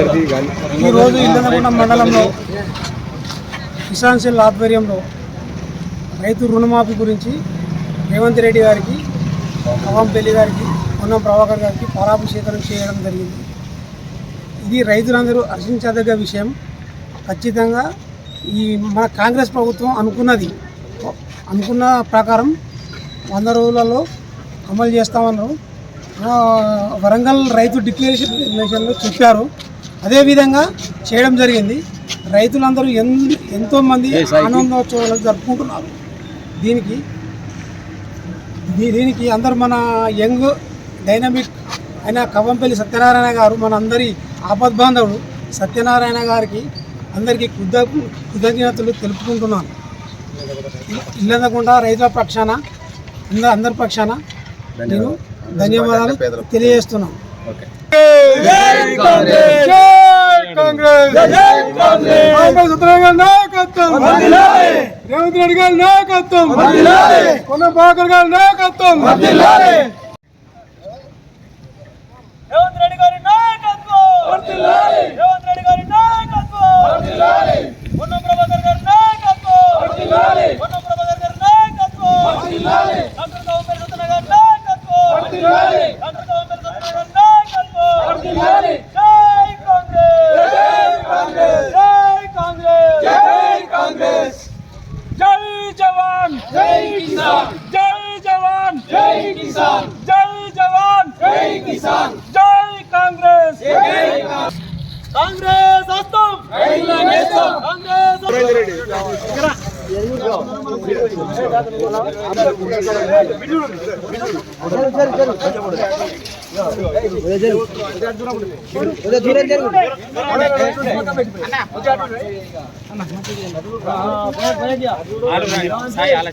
ఈరోజు ఇల్లనగొండ మండలంలో కిసాన్ సెల్ ఆధ్వర్యంలో రైతు రుణమాఫీ గురించి రేవంత్ రెడ్డి గారికి కవంపల్లి గారికి పొన్నం ప్రభాకర్ గారికి పాలాభిషేకం చేయడం జరిగింది. ఇది రైతులందరూ హర్షించదగ్గ విషయం. ఖచ్చితంగా ఈ మన కాంగ్రెస్ ప్రభుత్వం అనుకున్నది అనుకున్న ప్రకారం వంద రోజులలో అమలు చేస్తామన్నారు. వరంగల్ రైతు డిక్లరేషన్ చెప్పారు. అదేవిధంగా చేయడం జరిగింది. రైతులందరూ ఎన్ ఎంతోమంది ఆనందోత్సవాలు జరుపుకుంటున్నారు. దీనికి దీనికి అందరు మన యంగ్ డైనమిక్ అయిన కవంపల్లి సత్యనారాయణ గారు మన అందరి ఆపద్బాంధవుడు సత్యనారాయణ గారికి అందరికీ కృత కృతజ్ఞతలు తెలుపుకుంటున్నాను. ఇల్లందకుండా రైతుల పక్షాన అందరి అందరి పక్షాన నేను ధన్యవాదాలు. తెలియజేస్తున్నాను. రేవంత్ రెడ్డి గారి నాయకత్వం! కొన్న బాకర్ గారి నాయకత్వం! రేవంత్ రెడ్డి గారి జై కిసాన్! జై జవాన్! జై కిసాన్! జై కాంగ్రెస్! కాంగ్రెస్! కాంగ్రెస్ సరే సరే సాయి అలా